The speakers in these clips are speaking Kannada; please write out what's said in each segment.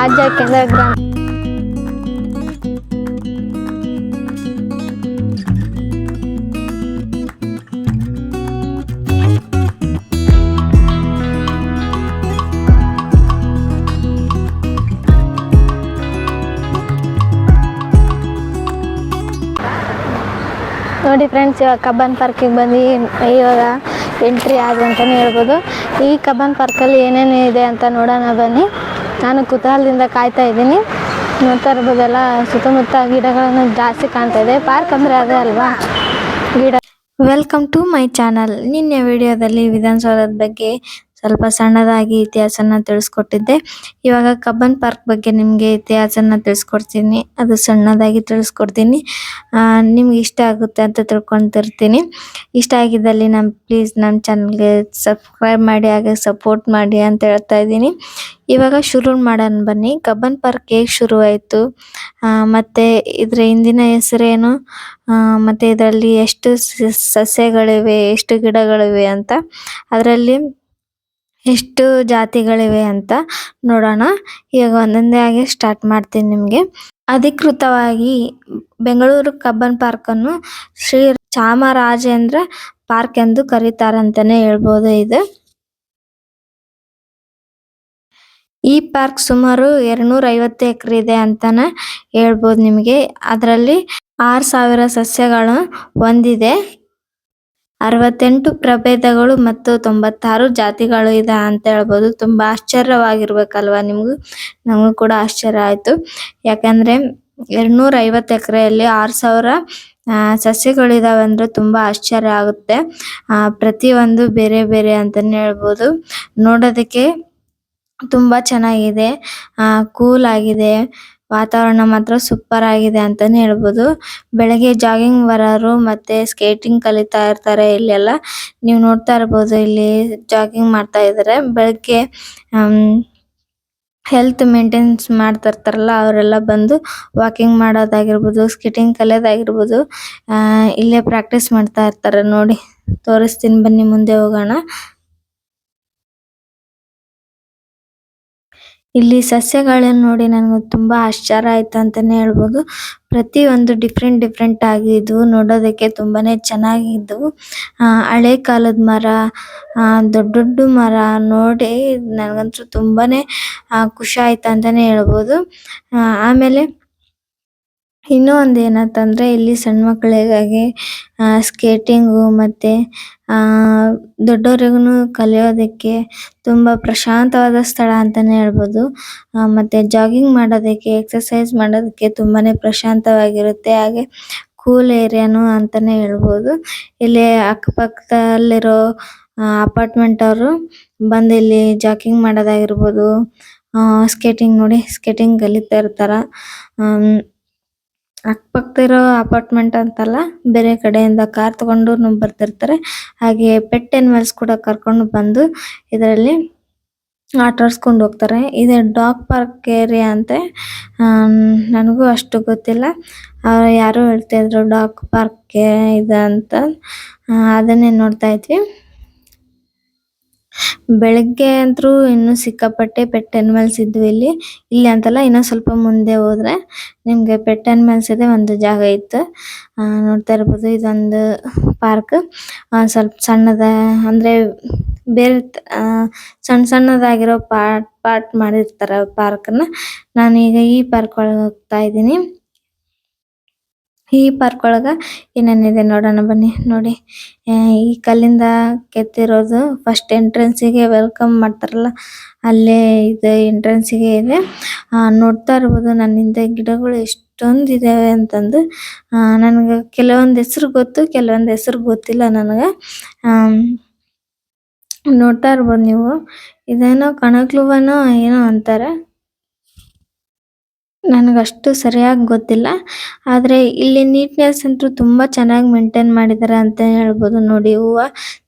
ರಾಜ್ಯ ಕೇಂದ್ರ ಗ್ರಂಥ ನೋಡಿ ಫ್ರೆಂಡ್ಸ್ ಇವಾಗ ಕಬ್ಬನ್ ಪಾರ್ಕಿಗೆ ಬಂದು ಇವಾಗ ಎಂಟ್ರಿ ಆದ್ವಿ ಅಂತಲೇ ಹೇಳ್ಬೋದು. ಈ ಕಬ್ಬನ್ ಪಾರ್ಕಲ್ಲಿ ಏನೇನು ಇದೆ ಅಂತ ನೋಡೋಣ ಬನ್ನಿ. ನಾನು ಕುತೂಹಲದಿಂದ ಕಾಯ್ತಾ ಇದ್ದೀನಿ. ನೋಡ್ತಾ ಇರ್ಬೋದಲ್ಲ ಸುತ್ತಮುತ್ತ ಗಿಡಗಳನ್ನು ಜಾಸ್ತಿ ಕಾಣ್ತಾ ಇದೆ. ಪಾರ್ಕ್ ಅಂದರೆ ಅದೇ ಅಲ್ವಾ? ಗಿಡ. ವೆಲ್ಕಮ್ ಟು ಮೈ ಚಾನಲ್ ನಿನ್ನೆ ವಿಡಿಯೋದಲ್ಲಿ ವಿಧಾನಸೌಧದ ಬಗ್ಗೆ ಸ್ವಲ್ಪ ಸಣ್ಣದಾಗಿ ಇತಿಹಾಸನ ತಿಳಿಸ್ಕೊಟ್ಟಿದ್ದೆ. ಇವಾಗ ಕಬ್ಬನ್ ಪಾರ್ಕ್ ಬಗ್ಗೆ ನಿಮಗೆ ಇತಿಹಾಸನ ತಿಳಿಸ್ಕೊಡ್ತೀನಿ. ಅದು ಸಣ್ಣದಾಗಿ ತಿಳಿಸ್ಕೊಡ್ತೀನಿ. ನಿಮ್ಗೆ ಇಷ್ಟ ಆಗುತ್ತೆ ಅಂತ ತಿಳ್ಕೊತಿರ್ತೀನಿ. ಇಷ್ಟ ಆಗಿದ್ದಲ್ಲಿ ನಮ್ಮ ಪ್ಲೀಸ್ ನಮ್ಮ ಚಾನಲ್ಗೆ ಸಬ್ಸ್ಕ್ರೈಬ್ ಮಾಡಿ, ಹಾಗೆ ಸಪೋರ್ಟ್ ಮಾಡಿ ಅಂತ ಹೇಳ್ತಾ ಇದ್ದೀನಿ. ಇವಾಗ ಶುರು ಮಾಡೋಣ ಬನ್ನಿ. ಕಬ್ಬನ್ ಪಾರ್ಕ್ ಹೇಗೆ ಶುರುವಾಯಿತು ಮತ್ತು ಇದರ ಹಿಂದಿನ ಹೆಸರೇನು? ಮತ್ತು ಇದರಲ್ಲಿ ಎಷ್ಟು ಸಸ್ಯಗಳಿವೆ, ಎಷ್ಟು ಗಿಡಗಳಿವೆ ಅಂತ. ಅದರಲ್ಲಿ ಎಷ್ಟು ಜಾತಿಗಳಿವೆ ಅಂತ ನೋಡೋಣ. ಈಗ ಒಂದೊಂದೇ ಆಗಿ ಸ್ಟಾರ್ಟ್ ಮಾಡ್ತೀನಿ ನಿಮಗೆ. ಅಧಿಕೃತವಾಗಿ ಬೆಂಗಳೂರು ಕಬ್ಬನ್ ಪಾರ್ಕನ್ನು ಶ್ರೀ ಚಾಮರಾಜೇಂದ್ರ ಪಾರ್ಕ್ ಎಂದು ಕರೀತಾರಂತಾನೆ ಹೇಳ್ಬೋದು ಇದು. ಈ ಪಾರ್ಕ್ ಸುಮಾರು ಎರಡ್ನೂರ ಐವತ್ತು ಎಕರೆ ಇದೆ ಅಂತಾನೆ ಹೇಳ್ಬೋದು ನಿಮಗೆ. ಅದರಲ್ಲಿ ಆರು ಸಾವಿರ ಸಸ್ಯಗಳು ಹೊಂದಿದೆ. ಅರವತ್ತೆಂಟು ಪ್ರಭೇದಗಳು ಮತ್ತು ತೊಂಬತ್ತಾರು ಜಾತಿಗಳು ಇದೆ ಅಂತ ಹೇಳ್ಬೋದು. ತುಂಬಾ ಆಶ್ಚರ್ಯವಾಗಿರ್ಬೇಕಲ್ವಾ ನಿಮ್ಗೂ? ನಮಗೂ ಕೂಡ ಆಶ್ಚರ್ಯ ಆಯ್ತು. ಯಾಕಂದ್ರೆ ಎರಡ್ನೂರ ಐವತ್ತು ಎಕರೆಯಲ್ಲಿ ಆರ್ ಸಾವಿರ ಆ, ಸಸ್ಯಗಳಿದಾವೆ ಅಂದ್ರೆ ತುಂಬಾ ಆಶ್ಚರ್ಯ ಆಗುತ್ತೆ. ಆ ಪ್ರತಿಯೊಂದು ಬೇರೆ ಬೇರೆ ಅಂತಾನೆ ಹೇಳ್ಬೋದು. ನೋಡೋದಕ್ಕೆ ತುಂಬಾ ಚೆನ್ನಾಗಿದೆ. ಆ ಕೂಲ್ ಆಗಿದೆ. ವಾತಾವರಣ ಮಾತ್ರ ಸೂಪರ್ ಆಗಿದೆ ಅಂತಾನೆ ಹೇಳಬಹುದು ಬೆಳಗ್ಗೆ ಜಾಗಿಂಗ್ ಬರೋರು ಮತ್ತೆ ಸ್ಕೇಟಿಂಗ್ ಕಲಿತಾ ಇರ್ತಾರೆ ಇಲ್ಲೆಲ್ಲ. ನೀವು ನೋಡ್ತಾ ಇರಬಹುದು ಇಲ್ಲಿ ಜಾಗಿಂಗ್ ಮಾಡ್ತಾ ಇದಾರೆ. ಬೆಳಗ್ಗೆ ಹೆಲ್ತ್ ಮೇಂಟೈನ್ಸ್ ಮಾಡ್ತಾ ಇರ್ತಾರಲ್ಲ, ಅವರೆಲ್ಲ ಬಂದು ವಾಕಿಂಗ್ ಮಾಡೋದಾಗಿರಬಹುದು ಸ್ಕೇಟಿಂಗ್ ಕಲಿಯೋದಾಗಿರಬಹುದು ಆ, ಇಲ್ಲೇ ಪ್ರಾಕ್ಟೀಸ್ ಮಾಡ್ತಾ ಇರ್ತಾರೆ. ನೋಡಿ, ತೋರಿಸ್ತೀನಿ ಬನ್ನಿ ಮುಂದೆ ಹೋಗೋಣ. ಇಲ್ಲಿ ಸಸ್ಯಗಳನ್ನ ನೋಡಿ ನನಗೆ ತುಂಬಾ ಆಶ್ಚರ್ಯ ಆಯ್ತು ಅಂತಾನೆ ಹೇಳಬಹುದು ಪ್ರತಿಯೊಂದು ಡಿಫರೆಂಟ್ ಡಿಫರೆಂಟ್ ಆಗಿ ಇದ್ವು ನೋಡೋದಕ್ಕೆ ತುಂಬಾನೇ ಚೆನ್ನಾಗಿದ್ವು ಆ, ಹಳೆ ಕಾಲದ ಮರ, ಆ, ದೊಡ್ಡ ದೊಡ್ಡ ಮರ ನೋಡಿ ನನಗಂತೂ ತುಂಬಾನೇ ಖುಷಿ ಆಯ್ತು ಅಂತಾನೆ ಹೇಳಬಹುದು ಆಮೇಲೆ ಇನ್ನೂ ಒಂದು ಏನಂತಂದ್ರೆ ಇಲ್ಲಿ ಸಣ್ಣ ಮಕ್ಕಳಿಗಾಗಿ ಆ ಸ್ಕೇಟಿಂಗ್ ಮತ್ತೆ, ಆ ದೊಡ್ಡವರಿಗೂನು ಕಲಿಯೋದಕ್ಕೆ ತುಂಬಾ ಪ್ರಶಾಂತವಾದ ಸ್ಥಳ ಅಂತಾನೆ ಹೇಳ್ಬೋದು. ಆ, ಮತ್ತೆ ಜಾಗಿಂಗ್ ಮಾಡೋದಕ್ಕೆ ಎಕ್ಸರ್ಸೈಜ್ ಮಾಡೋದಕ್ಕೆ ತುಂಬಾನೇ ಪ್ರಶಾಂತವಾಗಿರುತ್ತೆ. ಹಾಗೆ ಕೂಲ್ ಏರಿಯಾನು ಅಂತಾನೆ ಹೇಳ್ಬೋದು. ಇಲ್ಲಿ ಅಕ್ಕ ಪಕ್ಕದಲ್ಲಿರೋ ಅಪಾರ್ಟ್ಮೆಂಟ್ ಅವರು ಬಂದು ಇಲ್ಲಿ ಜಾಗಿಂಗ್ ಮಾಡೋದಾಗಿರಬಹುದು ಆ ಸ್ಕೇಟಿಂಗ್ ನೋಡಿ ಸ್ಕೇಟಿಂಗ್ ಕಲಿತಾ ಇರ್ತಾರ. ಆಮ್, ಅಕ್ಕಪಕ್ಕದಿರೋ ಅಪಾರ್ಟ್ಮೆಂಟ್ ಅಂತಲ್ಲ ಬೇರೆ ಕಡೆಯಿಂದ ಕಾರ್ ತಗೊಂಡು ಬರ್ತಿರ್ತಾರೆ. ಹಾಗೆ ಪೆಟ್ ಅನಿಮಲ್ಸ್ ಕೂಡ ಕರ್ಕೊಂಡು ಬಂದು ಇದರಲ್ಲಿ ಆಟ ಆಡ್ಸ್ಕೊಂಡು ಹೋಗ್ತಾರೆ. ಇದೆ ಡಾಗ್ ಪಾರ್ಕ್ ಏರಿಯಾ ಅಂತೆ. ನನಗೂ ಅಷ್ಟು ಗೊತ್ತಿಲ್ಲ. ಯಾರೋ ಹೇಳ್ತಾ ಇದ್ರು ಡಾಗ್ ಪಾರ್ಕ್ ಇದೆ ಅಂತ. ಅದನ್ನೇ ನೋಡ್ತಾ ಇದ್ವಿ. ಬೆಳಗ್ಗೆ ಅಂತೂ ಇನ್ನು ಸಿಕ್ಕಾಪಟ್ಟೆ ಪೆಟ್ ಅನಿಮಲ್ಸ್ ಇದ್ವು ಇಲ್ಲಿ. ಇಲ್ಲಿ ಅಂತಲ್ಲ ಇನ್ನೂ ಸ್ವಲ್ಪ ಮುಂದೆ ಹೋದ್ರೆ ನಿಮ್ಗೆ ಪೆಟ್ ಅನಿಮಲ್ಸ್ ಇದೆ ಒಂದು ಜಾಗ ಇತ್ತು. ನೋಡ್ತಾ ಇರ್ಬೋದು, ಇದೊಂದು ಪಾರ್ಕ್ ಸ್ವಲ್ಪ ಸಣ್ಣದ, ಅಂದ್ರೆ ಬೇರೆ ಸಣ್ಣ ಸಣ್ಣದಾಗಿರೋ ಪಾರ್ಟ್ ಪಾರ್ಟ್ ಮಾಡಿರ್ತಾರೆ ಪಾರ್ಕ್ನ ನಾನೀಗ ಈ ಪಾರ್ಕ್ ಒಳಗೆ ಹೋಗ್ತಾ ಇದ್ದೀನಿ. ಈ ಪಾರ್ಕ್ ಒಳಗ ಇದೆ ನೋಡೋಣ ಬನ್ನಿ ನೋಡಿ. ಈ ಕಲ್ಲಿಂದ ಕೆತ್ತಿರೋದು ಫಸ್ಟ್ ಎಂಟ್ರೆನ್ಸಿಗೆ ವೆಲ್ಕಮ್ ಮಾಡ್ತಾರಲ್ಲ ಅಲ್ಲೇ ಇದು ಎಂಟ್ರೆನ್ಸಿಗೆ ಇದೆ. ಆ, ನೋಡ್ತಾ ಇರಬಹುದು ನನ್ನ ಹಿಂದೆ ಗಿಡಗಳು ಎಷ್ಟೊಂದು ಇದಾವೆ ಅಂತಂದು ನನಗೆ ಕೆಲವೊಂದು ಹೆಸರು ಗೊತ್ತು ಕೆಲವೊಂದು ಹೆಸರು ಗೊತ್ತಿಲ್ಲ ನನಗೆ. ನೋಡ್ತಾ ಇರಬಹುದು ನೀವು. ಇದೇನೋ ಕಣಕ್ಲುವನೋ ಏನೋ ಅಂತಾರೆ. ನನಗಷ್ಟು ಸರಿಯಾಗಿ ಗೊತ್ತಿಲ್ಲ. ಆದರೆ ಇಲ್ಲಿ ನೀಟ್ನೆಸ್ ಅಂತೂ ತುಂಬಾ ಚೆನ್ನಾಗಿ ಮೇಂಟೈನ್ ಮಾಡಿದ್ದಾರೆ ಅಂತ ಹೇಳ್ಬೋದು ನೋಡಿ. ಹೂವ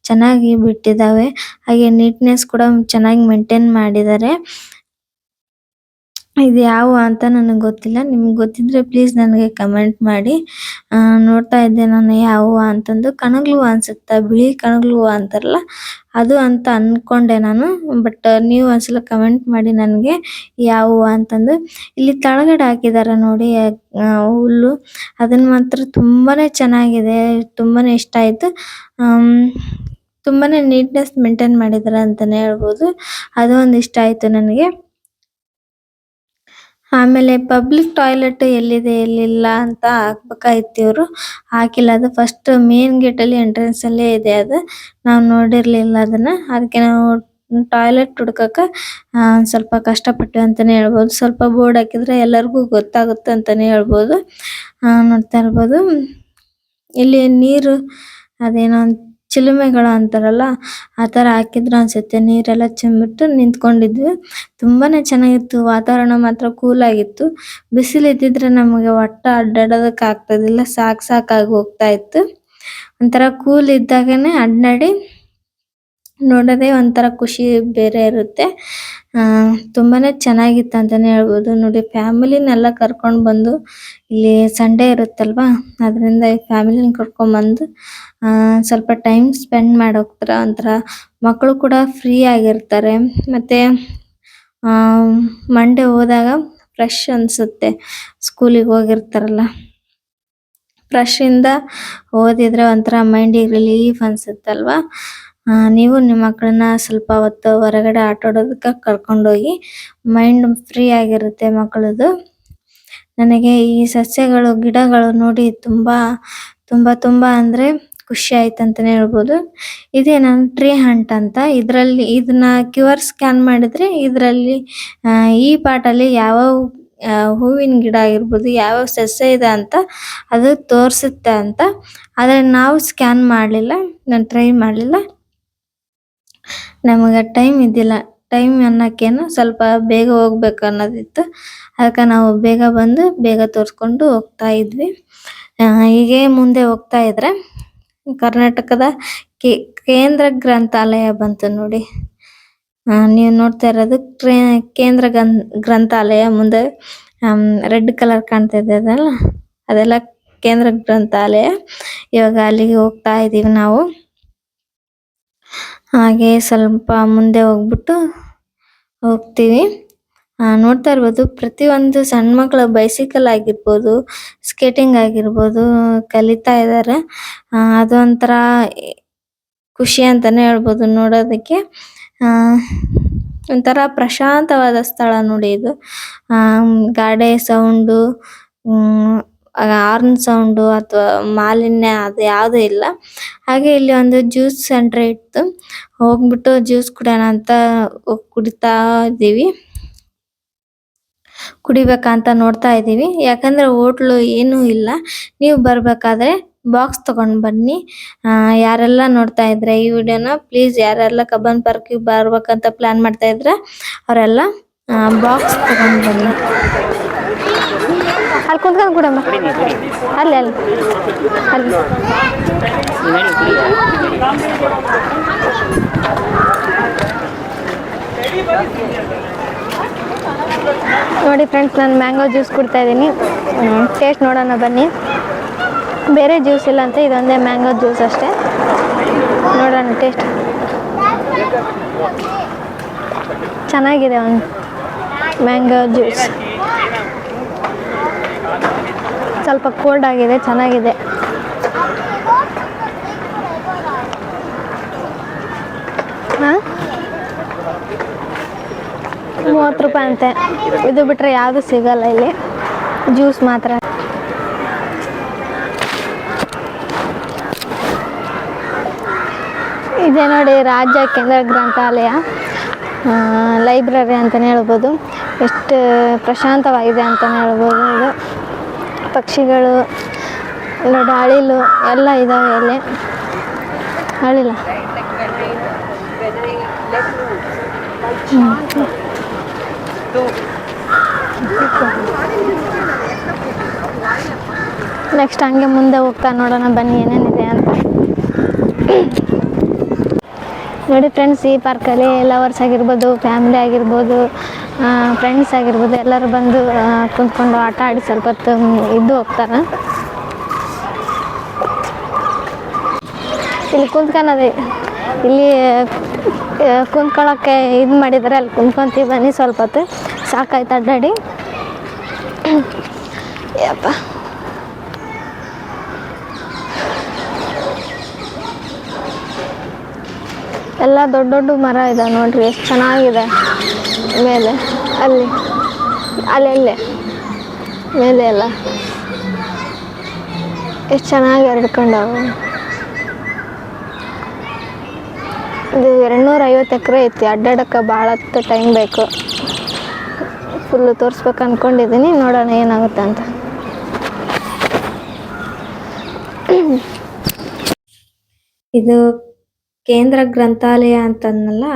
ಚೆನ್ನಾಗಿ ಬಿಟ್ಟಿದ್ದಾವೆ ಹಾಗೆ ನೀಟ್ನೆಸ್ ಕೂಡ ಚೆನ್ನಾಗಿ ಮೇಂಟೈನ್ ಮಾಡಿದ್ದಾರೆ ಇದು ಯಾವ ಅಂತ ನನಗೆ ಗೊತ್ತಿಲ್ಲ. ನಿಮ್ಗೆ ಗೊತ್ತಿದ್ರೆ ಪ್ಲೀಸ್ ನನಗೆ ಕಮೆಂಟ್ ಮಾಡಿ. ನೋಡ್ತಾ ಇದ್ದೆ ನಾನು ಯಾವ ಅಂತಂದು. ಕಣಗ್ಲು ಅನ್ಸುತ್ತೆ, ಬಿಳಿ ಕಣಗ್ಲು ಅಂತಾರಲ್ಲ, ಅದು ಅಂತ ಅನ್ಕೊಂಡೆ ನಾನು. ಬಟ್ ನೀವು ಒಂದ್ಸಲ ಕಮೆಂಟ್ ಮಾಡಿ ನನಗೆ ಯಾವ ಅಂತಂದು. ಇಲ್ಲಿ ತಳಗಡೆ ಹಾಕಿದ್ದಾರೆ ನೋಡಿ ಹುಲ್ಲು. ಅದನ್ನ ಮಾತ್ರ ತುಂಬಾನೇ ಚೆನ್ನಾಗಿದೆ, ತುಂಬಾನೇ ಇಷ್ಟ ಆಯ್ತು. ತುಂಬಾನೇ ನೀಟ್ನೆಸ್ ಮೇಂಟೈನ್ ಮಾಡಿದ್ದಾರೆ ಅಂತಾನೆ ಹೇಳ್ಬೋದು. ಅದು ಒಂದು ಇಷ್ಟ ಆಯ್ತು ನನಗೆ. ಆಮೇಲೆ ಪಬ್ಲಿಕ್ ಟಾಯ್ಲೆಟ್ ಎಲ್ಲಿದೆ, ಎಲ್ಲಿಲ್ಲ ಅಂತ ಹಾಕ್ಬೇಕಾಗಿತ್ತು ಇವರು ಹಾಕಿಲ್ಲ, ಅದು ಫಸ್ಟ್ ಮೇನ್ ಗೇಟ್ ಅಲ್ಲಿ ಎಂಟ್ರೆನ್ಸ್ ಅಲ್ಲೇ ಇದೆ ಅದು. ನಾವು ನೋಡಿರ್ಲಿಲ್ಲ ಅದನ್ನ. ಅದಕ್ಕೆ ನಾವು ಟಾಯ್ಲೆಟ್ ಹುಡುಕಾಕ ಸ್ವಲ್ಪ ಕಷ್ಟಪಟ್ವಿ ಅಂತಾನೆ ಹೇಳ್ಬಹುದು ಸ್ವಲ್ಪ ಬೋರ್ಡ್ ಹಾಕಿದ್ರೆ ಎಲ್ಲರಿಗೂ ಗೊತ್ತಾಗುತ್ತೆ ಅಂತಾನೆ ಹೇಳ್ಬಹುದು ನೋಡ್ತಾ ಇರ್ಬೋದು. ಇಲ್ಲಿ ನೀರು ಅದೇನೋ ಚಿಲುಮೆಗಳು ಅಂತಾರಲ್ಲ, ಆ ತರ ಹಾಕಿದ್ರು ಅನ್ಸುತ್ತೆ. ನೀರೆಲ್ಲ ಚಿಮ್ಮಿಟ್ಟು ನಿಂತ್ಕೊಂಡಿದ್ವಿ. ತುಂಬಾನೇ ಚೆನ್ನಾಗಿತ್ತು. ವಾತಾವರಣ ಮಾತ್ರ ಕೂಲ್ ಆಗಿತ್ತು. ಬಿಸಿಲು ಇದ್ದಿದ್ರೆ ನಮಗೆ ಒಟ್ಟ ಅಡ್ಡಾಡೋದಕ್ಕೆ ಆಗ್ತದಿಲ್ಲ ಸಾಕ್ ಸಾಕಾಗಿ ಹೋಗ್ತಾ ಇತ್ತು. ಒಂಥರ ಕೂಲ್ ಇದ್ದಾಗನೇ ಅಡ್ಡಾಡಿ ನೋಡೋದೇ ಒಂತರ ಖುಷಿ ಬೇರೆ ಇರುತ್ತೆ. ಆ, ತುಂಬಾನೇ ಚೆನ್ನಾಗಿತ್ತು ಅಂತಾನೆ ಹೇಳ್ಬಹುದು ನೋಡಿ ಫ್ಯಾಮಿಲಿ ನೆಲ್ಲ ಕರ್ಕೊಂಡು ಬಂದು ಇಲ್ಲಿ ಸಂಡೇ ಇರುತ್ತಲ್ವಾ? ಅದರಿಂದ ಫ್ಯಾಮಿಲಿ ಕರ್ಕೊಂಡು ಬಂದು ಆ, ಸ್ವಲ್ಪ ಟೈಮ್ ಸ್ಪೆಂಡ್ ಮಾಡಿ ಒಂತರ ಮಕ್ಕಳು ಕೂಡ ಫ್ರೀ ಆಗಿರ್ತಾರೆ. ಮತ್ತೆ ಆ ಮಂಡೇ ಹೋದಾಗ ಫ್ರೆಶ್ ಅನ್ಸುತ್ತೆ. ಸ್ಕೂಲಿಗೆ ಹೋಗಿರ್ತಾರಲ್ಲ. ಫ್ರೆಶ್ ಇಂದ ಓದಿದ್ರೆ ಒಂತರ ಮೈಂಡ್ಗೆ ರಿಲೀಫ್ ಅನ್ಸುತ್ತಲ್ವಾ? ಆ, ನೀವು ನಿಮ್ಮ ಮಕ್ಕಳನ್ನ ಸ್ವಲ್ಪ ಹೊತ್ತು ಹೊರಗಡೆ ಆಟ ಆಡೋದಕ್ಕೆ ಕರ್ಕೊಂಡೋಗಿ ಮೈಂಡ್ ಫ್ರೀ ಆಗಿರುತ್ತೆ ಮಕ್ಕಳದು ನನಗೆ ಈ ಸಸ್ಯಗಳು ಗಿಡಗಳು ನೋಡಿ ತುಂಬಾ ತುಂಬಾ ತುಂಬಾ ಅಂದ್ರೆ ಖುಷಿ ಆಯ್ತು ಅಂತಾನೆ ಹೇಳ್ಬೋದು. ಇದೇ ನನ್ ಟ್ರೀ ಹಂಟ್ ಅಂತ. ಇದ್ರಲ್ಲಿ ಇದನ್ನ ಕ್ಯೂ ಆರ್ ಸ್ಕ್ಯಾನ್ ಮಾಡಿದ್ರೆ ಇದರಲ್ಲಿ ಈ ಪಾಟಲ್ಲಿ ಅಲ್ಲಿ ಯಾವ ಹೂವಿನ ಗಿಡ ಆಗಿರ್ಬೋದು ಯಾವ ಸಸ್ಯ ಇದೆ ಅಂತ ಅದು ತೋರಿಸುತ್ತೆ ಅಂತ. ಆದ್ರೆ ನಾವು ಸ್ಕ್ಯಾನ್ ಮಾಡ್ಲಿಲ್ಲ ನಾನು ಟ್ರೈ ಮಾಡ್ಲಿಲ್ಲ. ನಮಗೆ ಟೈಮ್ ಇದ್ದಿಲ್ಲ. ಟೈಮ್ ಅನ್ನಕ್ಕೇನು ಸ್ವಲ್ಪ ಬೇಗ ಹೋಗ್ಬೇಕು ಅನ್ನೋದಿತ್ತು. ಅದಕ್ಕೆ ನಾವು ಬೇಗ ಬಂದು ಬೇಗ ತೋರಿಸ್ಕೊಂಡು ಹೋಗ್ತಾ ಇದ್ವಿ. ಹೀಗೆ ಮುಂದೆ ಹೋಗ್ತಾ ಇದ್ರೆ ಕರ್ನಾಟಕದ ಕೇಂದ್ರ ಗ್ರಂಥಾಲಯ ಬಂತು ನೋಡಿ. ನೀವು ನೋಡ್ತಾ ಇರೋದು ಕೇಂದ್ರ ಗ್ರಂಥಾಲಯ ಮುಂದೆ ರೆಡ್ ಕಲರ್ ಕಾಣ್ತಾ ಇದೆ ಅದಲ್ಲ? ಅದೆಲ್ಲ ಕೇಂದ್ರ ಗ್ರಂಥಾಲಯ. ಇವಾಗ ಅಲ್ಲಿಗೆ ಹೋಗ್ತಾ ಇದೀವಿ ನಾವು. ಹಾಗೆ ಸ್ವಲ್ಪ ಮುಂದೆ ಹೋಗ್ಬಿಟ್ಟು ಹೋಗ್ತೀವಿ. ನೋಡ್ತಾ ಇರ್ಬೋದು, ಪ್ರತಿಯೊಂದು ಸಣ್ಣ ಮಕ್ಕಳ ಬೈಸಿಕಲ್ ಆಗಿರ್ಬೋದು ಸ್ಕೇಟಿಂಗ್ ಆಗಿರ್ಬೋದು, ಕಲಿತಾ ಇದ್ದಾರೆ ಅದೊಂಥರ ಖುಷಿ ಅಂತಾನೆ ಹೇಳ್ಬೋದು ನೋಡೋದಕ್ಕೆ. ಒಂಥರ ಪ್ರಶಾಂತವಾದ ಸ್ಥಳ ನೋಡಿ ಇದು. ಗಾಡಿ ಸೌಂಡು ಹಾರ್ನ್ ಸೌಂಡ್ ಅಥವಾ ಮಾಲಿನ್ಯ ಅದು ಯಾವುದು ಇಲ್ಲ. ಹಾಗೆ ಇಲ್ಲಿ ಒಂದು ಜ್ಯೂಸ್ ಸೆಂಟರ್ ಇತ್ತು. ಹೋಗ್ಬಿಟ್ಟು ಜ್ಯೂಸ್ ಕುಡಿಯೋಣ ಅಂತ ಕುಡಿತಾ ಇದ್ದೀವಿ. ಕುಡಿಬೇಕಂತ ನೋಡ್ತಾ ಇದ್ದೀವಿ. ಯಾಕಂದ್ರೆ ಹೋಟ್ಲು ಏನು ಇಲ್ಲ. ನೀವು ಬರ್ಬೇಕಾದ್ರೆ ಬಾಕ್ಸ್ ತಗೊಂಡ್ ಬನ್ನಿ. ಯಾರೆಲ್ಲ ನೋಡ್ತಾ ಇದ್ರೆ ಈ ವಿಡಿಯೋನ ಪ್ಲೀಸ್ ಯಾರೆಲ್ಲ ಕಬ್ಬನ್ ಪಾರ್ಕ್ ಬರ್ಬೇಕಂತ ಪ್ಲಾನ್ ಮಾಡ್ತಾ ಇದ್ರೆ ಅವರೆಲ್ಲ ಬಾಕ್ಸ್ ತಗೊಂಡ್ ಬನ್ನಿ. ಅಲ್ಲಿ ಕುಂತ್ಕೊಂಡು ಕೊಡಮ್ಮ ಅಲ್ಲಿ ಅಲ್ಲಿ. ಅಲ್ಲಿ. ನೋಡಿ ಫ್ರೆಂಡ್ಸ್ ನಾನು ಮ್ಯಾಂಗೋ ಜ್ಯೂಸ್ ಕುಡ್ತಾ ಇದ್ದೀನಿ. ಟೇಸ್ಟ್ ನೋಡೋಣ ಬನ್ನಿ. ಬೇರೆ ಜ್ಯೂಸ್ ಇಲ್ಲ ಅಂತ ಇದೊಂದೇ ಮ್ಯಾಂಗೋ ಜ್ಯೂಸ್ ಅಷ್ಟೇ. ನೋಡೋಣ ಟೇಸ್ಟ್ ಚೆನ್ನಾಗಿದೆ ಒಂದು ಮ್ಯಾಂಗೋ ಜ್ಯೂಸ್ ಸ್ವಲ್ಪ ಕೋಲ್ಡ್ ಆಗಿದೆ, ಚೆನ್ನಾಗಿದೆ. ಮೂವತ್ತು ರೂಪಾಯಿ ಅಂತೆ. ಇದು ಬಿಟ್ಟರೆ ಯಾವುದು ಸಿಗಲ್ಲ ಇಲ್ಲಿ. ಜ್ಯೂಸ್ ಮಾತ್ರ. ಇದೆ ನೋಡಿ, ರಾಜ್ಯ ಕೇಂದ್ರ ಗ್ರಂಥಾಲಯ ಲೈಬ್ರರಿ ಅಂತಲೇ ಹೇಳ್ಬೋದು. ಎಷ್ಟು ಪ್ರಶಾಂತವಾಗಿದೆ ಅಂತಲೇ ಹೇಳ್ಬೋದು. ಇದು ಪಕ್ಷಿಗಳು ಎರಡು ಅಳಿಲು ಎಲ್ಲ ಇದಾವೆ ಇಲ್ಲಿ ಅಳಿಲ ನೆಕ್ಸ್ಟ್ ಹಂಗೆ ಮುಂದೆ ಹೋಗ್ತಾ ನೋಡೋಣ ಬನ್ನಿ ಏನೇನಿದೆ ಅಂತ. ನೋಡಿ ಫ್ರೆಂಡ್ಸ್ ಈ ಪಾರ್ಕಲ್ಲಿ ಲವರ್ಸ್ ಆಗಿರ್ಬೋದು ಫ್ಯಾಮಿಲಿ ಆಗಿರ್ಬೋದು ಫ್ರೆಂಡ್ಸ್ ಆಗಿರ್ಬೋದು, ಎಲ್ಲರೂ ಬಂದು ಕುಂತ್ಕೊಂಡು ಆಟ ಆಡಿ ಸ್ವಲ್ಪ ಹೊತ್ತು ಇದ್ದು ಹೋಗ್ತಾರೆ. ಇಲ್ಲಿ ಕುಂತ್ಕೊಳ್ಳೋದೆ ಇಲ್ಲಿ ಕುಂತ್ಕೊಳ್ಳೋಕ್ಕೆ ಇದು ಮಾಡಿದರೆ, ಅಲ್ಲಿ ಕುಂತ್ಕೊಂತೀವಿ ಬನ್ನಿ ಸ್ವಲ್ಪ ಹೊತ್ತು. ಸಾಕಾಯ್ತು ಅಡ್ಡಾಡಿ. ಯಪ್ಪ. ಎಲ್ಲ ದೊಡ್ಡ ದೊಡ್ಡ ಮರ ಇದೆ ನೋಡ್ರಿ, ಎಷ್ಟು ಚೆನ್ನಾಗಿದೆ. ಮೇಲೆ, ಅಲ್ಲಿ ಅಲ್ಲಲ್ಲೇ ಮೇಲೆ ಎಲ್ಲ. ಎಷ್ಟು ಚೆನ್ನಾಗಿ ಹರಡ್ಕೊಂಡವು. ಇದು ಎರಡ್ನೂರ ಐವತ್ತು ಎಕರೆ ಐತಿ, ಅಡ್ಡಾಡಕ್ಕೆ ಭಾಳ ಟೈಮ್ ಬೇಕು. ಫುಲ್ಲು ತೋರಿಸ್ಬೇಕು ಅಂದ್ಕೊಂಡಿದ್ದೀನಿ ನೋಡೋಣ ಏನಾಗುತ್ತೆ ಅಂತ. ಇದು ಕೇಂದ್ರ ಗ್ರಂಥಾಲಯ ಅಂತ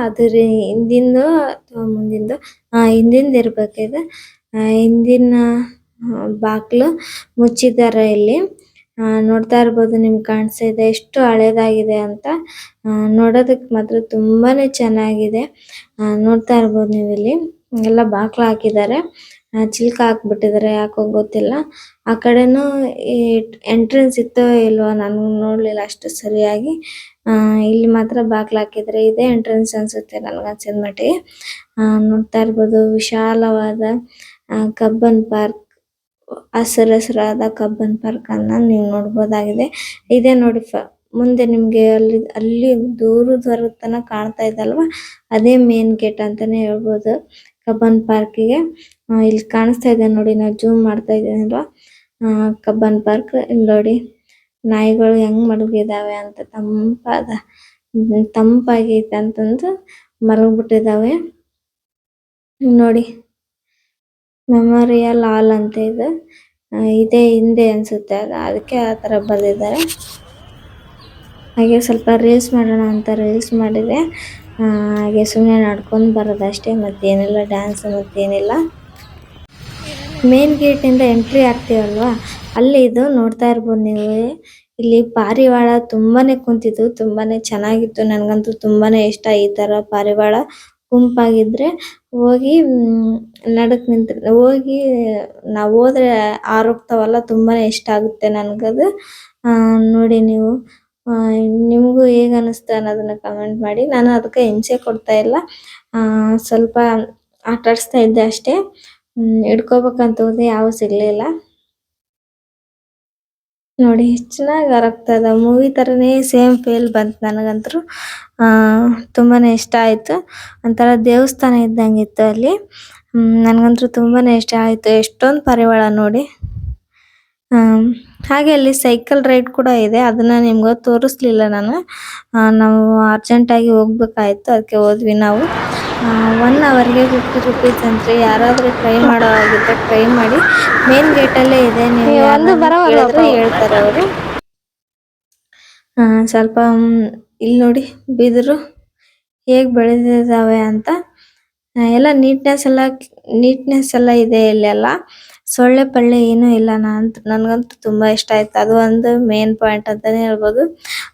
ಅದು ರೀ ಹಿಂದಿಂದು ಅಥವಾ ಮುಂದಿಂದು ಹಿಂದಿಂದು ಇರ್ಬೇಕು ಇದು. ಹಿಂದಿನ ಬಾಕ್ಲು ಮುಚ್ಚಿದ್ದಾರೆ ಇಲ್ಲಿ. ನೋಡ್ತಾ ಇರ್ಬೋದು ನಿಮ್ಗೆ ಕಾಣಿಸ್ತಾ ಇದೆ, ಎಷ್ಟು ಹಳೇದಾಗಿದೆ ಅಂತ. ನೋಡೋದಕ್ಕೆ ಮಾತ್ರ ತುಂಬಾನೇ ಚೆನ್ನಾಗಿದೆ. ನೋಡ್ತಾ ಇರ್ಬೋದು ನೀವು ಇಲ್ಲಿ. ಎಲ್ಲ ಬಾಕ್ಲು ಹಾಕಿದ್ದಾರೆ. ಚಿಲ್ಕ ಹಾಕ್ಬಿಟ್ಟಿದ್ದಾರೆ, ಯಾಕೋ ಗೊತ್ತಿಲ್ಲ. ಆ ಕಡೆನೂ ಎಂಟ್ರೆನ್ಸ್ ಇತ್ತೋ ಇಲ್ವೋ ನಾನು ನೋಡ್ಲಿಲ್ಲ ಅಷ್ಟು ಸರಿಯಾಗಿ. ಆ, ಇಲ್ಲಿ ಮಾತ್ರ ಬಾಗಿಲು ಹಾಕಿದ್ರೆ ಇದೆ ಎಂಟ್ರೆನ್ಸ್ ಅನ್ಸುತ್ತೆ ನನಗೆ ಅನ್ಸಿದ್ ಮಟ್ಟಿಗೆ. ಆಹ್ಹ್ ನೋಡ್ತಾ ಇರಬಹುದು ವಿಶಾಲವಾದ ಕಬ್ಬನ್ ಪಾರ್ಕ್ ಹಸಿರು ಹಸಿರಾದ ಕಬ್ಬನ್ ಪಾರ್ಕ್ ಅನ್ನ ನೀವು ನೋಡಬಹುದಾಗಿದೆ ಇದೆ ನೋಡಿ ಮುಂದೆ ನಿಮಗೆ ಅಲ್ಲಿ ಅಲ್ಲಿ ದೂರ ತನಕ ಕಾಣ್ತಾ ಇದೆ ಅಲ್ವಾ ಅದೇ ಮೇನ್ ಗೇಟ್ ಅಂತಾನೆ ಹೇಳಬಹುದು ಕಬ್ಬನ್ ಪಾರ್ಕಿಗೆ. ಇಲ್ಲಿ ಕಾಣಿಸ್ತಾ ಇದೆ ನೋಡಿ ನಾನು ಜೂಮ್ ಮಾಡ್ತಾ ಇದೀನಿ ಅಲ್ವಾ? ಆ, ಕಬ್ಬನ್ ಪಾರ್ಕ್ ಇಲ್ಲಿ ನೋಡಿ. ನಾಯಿಗಳು ಹೆಂಗ್ ಮಲಗಿದಾವೆ ಅಂತ ತಂಪಾದ, ತಂಪಾಗೈತೆ ಅಂತಂದು ಮಲಗ್ಬಿಟ್ಟಿದಾವೆ. ನೋಡಿ ಮೆಮೊರಿಯಲ್ ಹಾಲ್ ಅಂತ ಇದು. ಇದೆ ಹಿಂದೆ ಅನ್ಸುತ್ತೆ ಅದು. ಅದಕ್ಕೆ ಆ ಥರ ಬರೆದಿದ್ದಾರೆ. ಹಾಗೆ ಸ್ವಲ್ಪ ರೀಲ್ಸ್ ಮಾಡೋಣ ಅಂತ ರೀಲ್ಸ್ ಮಾಡಿದೆ. ಹಾಗೆ ಸುಮ್ಮನೆ ನಡ್ಕೊಂಡು ಬರೋದಷ್ಟೇ, ಮತ್ತೇನಿಲ್ಲ ಡ್ಯಾನ್ಸ್ ಮತ್ತೇನಿಲ್ಲ. ಮೇನ್ ಗೇಟ್ ಇಂದ ಎಂಟ್ರಿ ಆಗ್ತೀವಲ್ವಾ ಅಲ್ಲಿ ಇದು ನೋಡ್ತಾ ಇರ್ಬೋದು ನೀವು. ಇಲ್ಲಿ ಪಾರಿವಾಳ ತುಂಬಾನೇ ಕುಂತಿದ್ದು, ತುಂಬಾನೇ ಚೆನ್ನಾಗಿತ್ತು. ನನಗಂತೂ ತುಂಬಾನೇ ಇಷ್ಟ ಈ ತರ ಪಾರಿವಾಳ. ಗುಂಪಾಗಿದ್ರೆ ಹೋಗಿ ನಡಕ್ ನಿಂತ್, ಹೋಗಿ ನಾವು ಹೋದ್ರೆ ಆರೋಗ್ತಾವಲ್ಲ, ತುಂಬಾನೇ ಇಷ್ಟ ಆಗುತ್ತೆ ನನಗದು. ನೋಡಿ ನೀವು. ನಿಮಗೂ ಹೇಗೆ ಅನಿಸ್ತು ಅನ್ನೋದನ್ನ ಕಮೆಂಟ್ ಮಾಡಿ. ನಾನು ಅದಕ್ಕೆ ಹಿಂಸೆ ಕೊಡ್ತಾ ಇಲ್ಲ. ಸ್ವಲ್ಪ ಆಟ ಆಡಿಸ್ತಾ ಇದ್ದೆ ಅಷ್ಟೇ. ಹಿಡ್ಕೋಬೇಕಂತ ಹೋದೆ ಯಾವ ಸಿಗ್ಲಿಲ್ಲ. ನೋಡಿ ಚೆನ್ನಾಗಿ ಹರಕ್ತದ ಮೂವಿ ತರನೇ ಸೇಮ್ ಫೀಲ್ ಬಂತು ನನಗಂತೂ. ತುಂಬಾನೇ ಇಷ್ಟ ಆಯ್ತು. ಒಂಥರ ದೇವಸ್ಥಾನ ಇದ್ದಂಗಿತ್ತು ಅಲ್ಲಿ. ಹ್ಮ್, ನನಗಂತೂ ತುಂಬಾನೇ ಇಷ್ಟ ಆಯ್ತು. ಎಷ್ಟೊಂದು ಪರಿವಾಳ ನೋಡಿ. ಹಾಗೆ ಅಲ್ಲಿ ಸೈಕಲ್ ರೈಡ್ ಕೂಡ ಇದೆ. ಅದನ್ನ ನಿಮ್ಗೆ ತೋರಿಸ್ಲಿಲ್ಲ ನಾನು. ನಾವು ಅರ್ಜೆಂಟ್ ಆಗಿ ಹೋಗ್ಬೇಕಾಯ್ತು. ಅದಕ್ಕೆ ಹೋದ್ವಿ ನಾವು. ಒನ್ ಅವರ್ಗೆ ಫಿಫ್ಟಿ ರುಪೀಸ್ ಅಂತ್ರಿ. ಯಾರಾದರೂ ಟ್ರೈ ಮಾಡೋ ಹಾಗಿದ್ರೆ ಟ್ರೈ ಮಾಡಿ. ಮೇನ್ ಗೇಟ್ ಅಲ್ಲೇ ಇದೆ. ನೀವು ಒಂದು ಹೇಳ್ತಾರೆ ಅವರು. ಸ್ವಲ್ಪ ಇಲ್ಲಿ ನೋಡಿ ಬಿದಿರು ಹೇಗೆ ಬೆಳೆದಿದ್ದಾವೆ ಅಂತ. ಎಲ್ಲ ನೀಟ್ನೆಸ್ ಎಲ್ಲ ನೀಟ್ನೆಸ್ ಎಲ್ಲ ಇದೆ ಇಲ್ಲೆಲ್ಲ ಸೊಳ್ಳೆ ಪಳ್ಳೆ ಏನು ಇಲ್ಲ ನಾನ್ ನನಗಂತೂ ತುಂಬಾ ಇಷ್ಟ ಆಯ್ತು. ಅದು ಒಂದು ಮೇನ್ ಪಾಯಿಂಟ್ ಅಂತಾನೆ ಹೇಳ್ಬಹುದು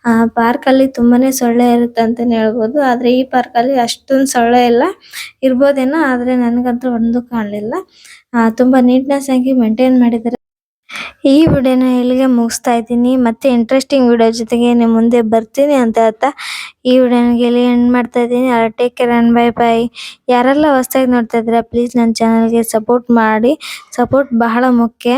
ಆ ಪಾರ್ಕ್ ಅಲ್ಲಿ ತುಂಬಾನೇ ಸೊಳ್ಳೆ ಇರುತ್ತೆ ಅಂತಾನೆ ಹೇಳ್ಬಹುದು ಆದ್ರೆ ಈ ಪಾರ್ಕ್ ಅಲ್ಲಿ ಅಷ್ಟೊಂದು ಸೊಳ್ಳೆ ಇಲ್ಲ. ಇರ್ಬೋದೇನೋ, ಆದ್ರೆ ನನಗಂತೂ ಒಂದು ಕಾಣಲಿಲ್ಲ. ತುಂಬಾ ನೀಟ್ನೆಸ್ ಆಗಿ ಮೇಂಟೈನ್ ಮಾಡಿದ್ದಾರೆ. ಈ ವಿಡಿಯೋನ ಇಲ್ಲಿಗೆ ಮುಗಿಸ್ತಾ ಇದ್ದೀನಿ. ಮತ್ತೆ ಇಂಟ್ರೆಸ್ಟಿಂಗ್ ವಿಡಿಯೋ ಜೊತೆಗೆ ನಿಮ್ಮ ಮುಂದೆ ಬರ್ತೀನಿ ಅಂತ ಹೇಳ್ತಾ ಈ ವಿಡಿಯೋನಿಗೆ ಇಲ್ಲಿ ಎಂಡ್ ಮಾಡ್ತಾ ಇದ್ದೀನಿ. Take care and bye bye ಯಾರೆಲ್ಲ ಹೊಸದಾಗಿ ನೋಡ್ತಾ ಇದ್ದೀರಾ ಪ್ಲೀಸ್ ನನ್ನ ಚಾನಲ್ಗೆ ಸಪೋರ್ಟ್ ಮಾಡಿ. ಸಪೋರ್ಟ್ ಬಹಳ ಮುಖ್ಯ.